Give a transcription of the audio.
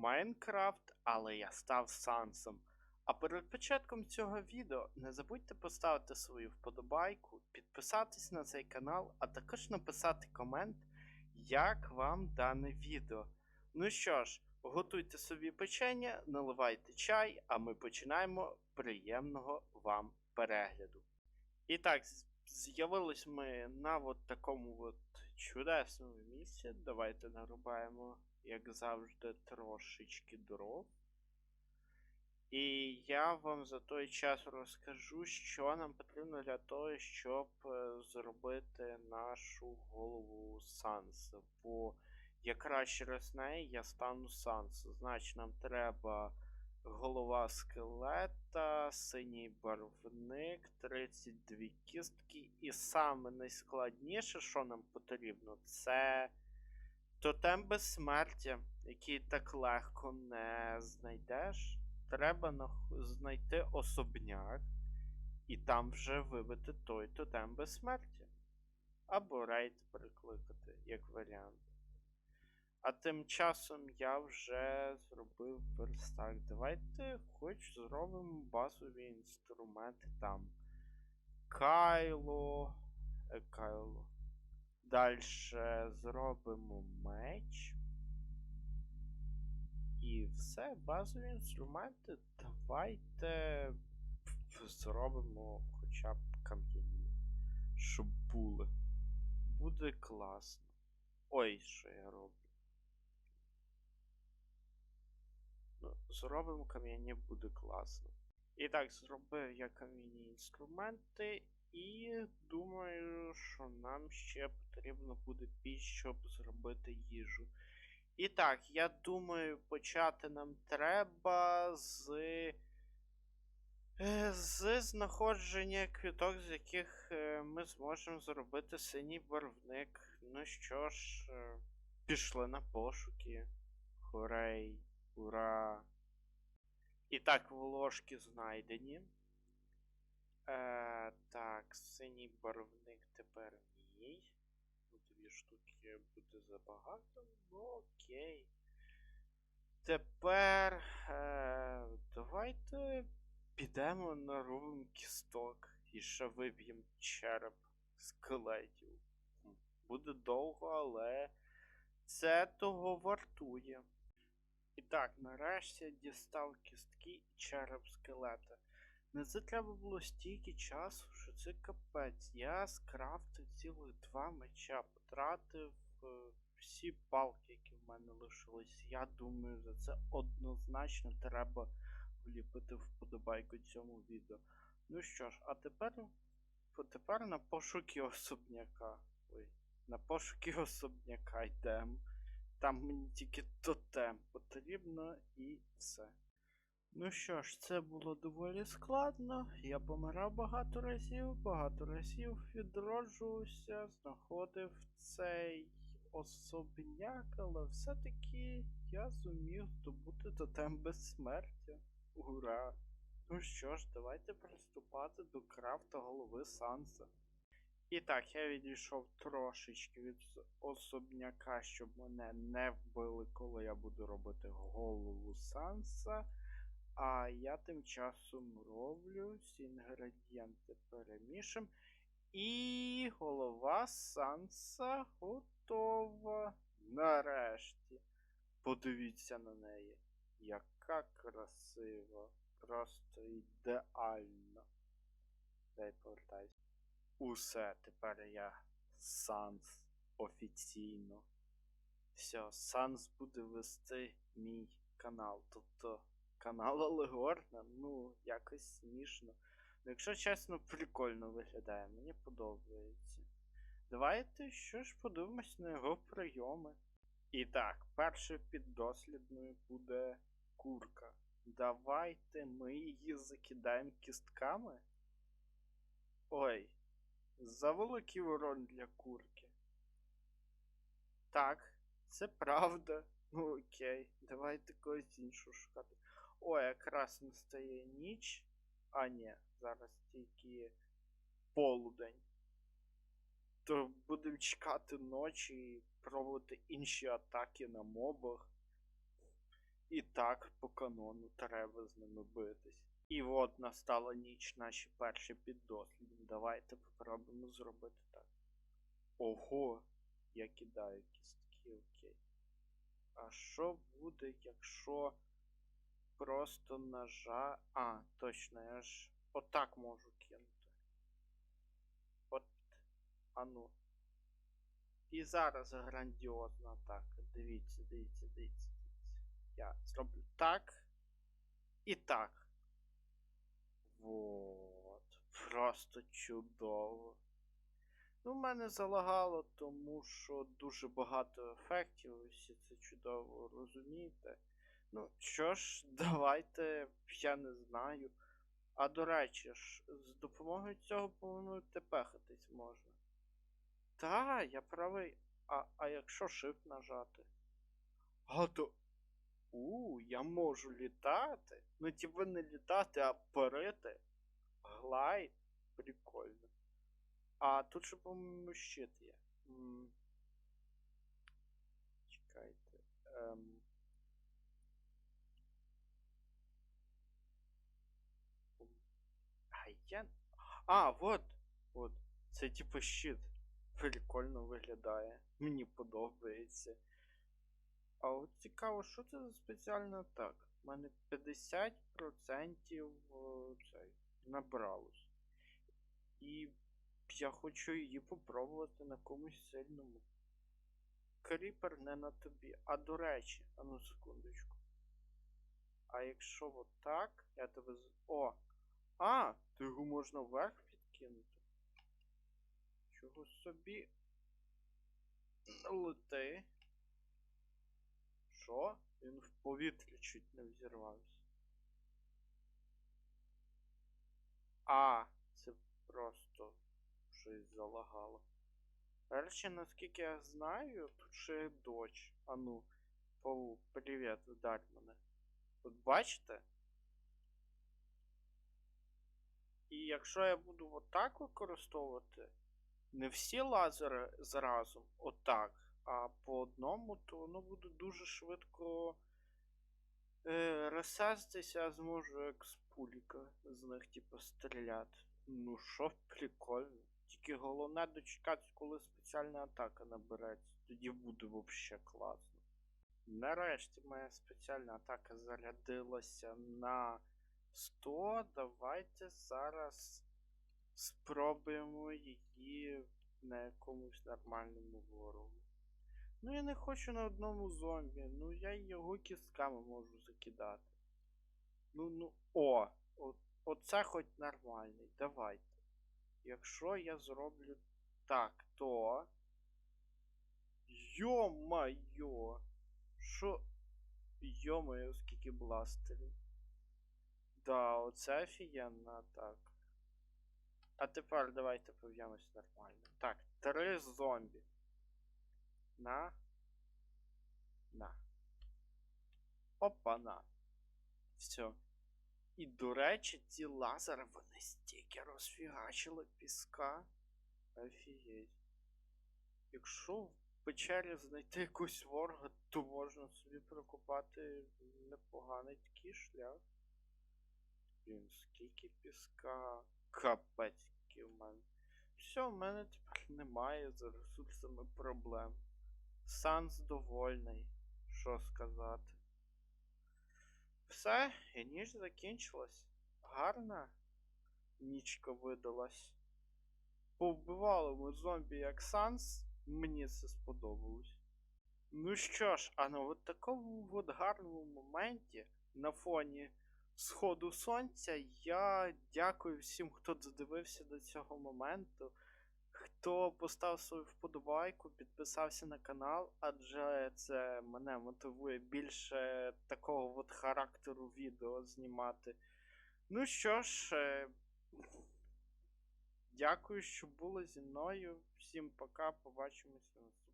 Майнкрафт, але я став Сансом. А перед початком цього відео не забудьте поставити свою вподобайку, підписатись на цей канал, а також написати комент, як вам дане відео. Ну що ж, готуйте собі печення, наливайте чай, а ми починаємо приємного вам перегляду. І так, з'явились ми на от такому от чудесному місці. Давайте нарубаємо, як завжди, трошечки дров. І я вам за той час розкажу, що нам потрібно для того, щоб е, зробити нашу голову Санс. Бо якраз через неї я стану Санс. Значить, нам треба голова скелета, синій барвник, 32 кістки. І саме найскладніше, що нам потрібно, це тотем безсмертя, який так легко не знайдеш. Треба знайти особняк і там вже вибити той тотем безсмертя. Або рейд прикликати, як варіант. А тим часом я вже зробив верстак. Давайте хоч зробимо базові інструменти там. Кайло. Е, Кайло. Далі зробимо меч. І все, базові інструменти. Давайте зробимо хоча б кам'яні. Щоб були. Буде класно. Ой, що я роблю. Ну, зробимо кам'яні буде класно. І так, зробив я кам'яні інструменти, і думаю, що нам ще потрібно буде піч, щоб зробити їжу. І так, я думаю, почати нам треба з. е, З знаходження квіток, з яких е, ми зможемо зробити синій барвник. Ну що ж, е, пішли на пошуки. Хорей, ура! І так, волошки знайдені. Е, так, синій барвник тепер мій. Ну, Дві штуки буде забагато. Ну окей. Тепер е, давайте підемо нарубимо кісток і ще виб'ємо череп скелетів. Буде довго, але це того вартує. І так, нарешті дістав кістки і череп скелета. На це треба було стільки часу, що це капець. Я скрафтив цілих два меча, потратив е, всі палки, які в мене лишились. Я думаю, за це однозначно треба вліпити вподобайку цьому відео. Ну що ж, а тепер, тепер на пошуки особняка. Ой, на пошуки особняка йдемо. Там мені тільки тотем потрібно і все. Ну що ж, це було доволі складно. Я помирав багато разів, багато разів відроджувався, знаходив цей особняк, але все-таки я зумів здобути тотем безсмертя. Ура! Ну що ж, давайте приступати до крафта голови Санса. І так, я відійшов трошечки від особняка, щоб мене не вбили, коли я буду робити голову Санса. А я тим часом роблю всі інгредієнти перемішам. І голова Санса готова. Нарешті. Подивіться на неї. Яка красива. Просто ідеальна. Дай повертайся. Усе, тепер я Санс офіційно. Все, Санс буде вести мій канал. Тобто канал Олегорна, ну, якось смішно. Ну, якщо чесно, прикольно виглядає, мені подобається. Давайте що ж подивимось на його прийоми. І так, першою піддослідною буде курка. Давайте ми її закидаємо кістками. Ой, завеликий урон для курки. Так, це правда. Ну окей, давайте когось іншого шукати. О, якраз настає ніч. А ні, зараз тільки полудень. То будемо чекати ночі і пробувати інші атаки на мобах. І так по канону треба з ними битись. І от настала ніч наші перші піддослідні. Давайте попробуємо зробити так. Ого, я кидаю кістки, окей. А що буде, якщо просто нажа. А, точно, я ж отак можу кинути. От. А ну. І зараз грандіозна атака. Дивіться, дивіться, дивіться, дивіться. Я зроблю так. І так. Вот. Просто чудово. Ну, в мене залагало, тому що дуже багато ефектів, ви всі це чудово розумієте. Ну, що ж, давайте, я не знаю. А до речі ж, з допомогою цього повинно тепехатись можна. Та, я правий. А, а якщо shift нажати? А то. У, я можу літати. Ну, типу не літати, а парити. Глайд. Прикольно. А тут ще, по-моєму, щит є. М. Чекайте. Ем. А я. А, вот. Вот. Це типу щит. Прикольно виглядає. Мені подобається. А от цікаво, що це за спеціальна атака? У мене 50% о, цей, набралось. І я хочу її попробувати на комусь сильному. Кріпер не на тобі. А до речі, а ну секундочку. А якщо от так, я тебе. О! А! То його можна вверх підкинути. Чого собі? Лети. Що? Він в повітрі чуть не взірвався. А, це просто щось залагало. Речі, наскільки я знаю, тут ще дощ. А ну, паук, привіт, вдарь мене. От бачите? І якщо я буду отак використовувати, не всі лазери зразу, отак, а по одному, то воно буде дуже швидко е, розсестися, я зможу як з пуліка з них, типу, стріляти. Ну що, прикольно. Тільки головне дочекатися, коли спеціальна атака набереться. Тоді буде взагалі класно. Нарешті моя спеціальна атака зарядилася на 100. Давайте зараз спробуємо її на якомусь нормальному ворогу. Ну я не хочу на одному зомбі, ну я його кістками можу закидати. Ну, ну, о! о оце хоч нормальний, давайте. Якщо я зроблю так, то. Йо-майо! Що? Йо-моє, скільки бластерів. Да, оце офігенна атака. А тепер давайте пов'ямось нормально. Так, три зомбі. На. На. Опа-на. Все. І, до речі, ці лазери вони стільки розфігачили піска. Офігеть. Якщо в печері знайти якусь ворога, то можна собі прокопати непоганий такий шлях. Блін, скільки піска. Капець в мене. Все, в мене тепер немає з ресурсами проблем. Санс довольний. Що сказати. Все, і ніч закінчилась. Гарна нічка видалась. Повбивали ми зомбі як Санс, мені це сподобалось. Ну що ж, а на от такому от гарному моменті на фоні сходу сонця я дякую всім, хто додивився до цього моменту. Хто поставив свою вподобайку, підписався на канал, адже це мене мотивує більше такого от характеру відео знімати. Ну що ж, е, дякую, що були зі мною. Всім пока, побачимося серіях.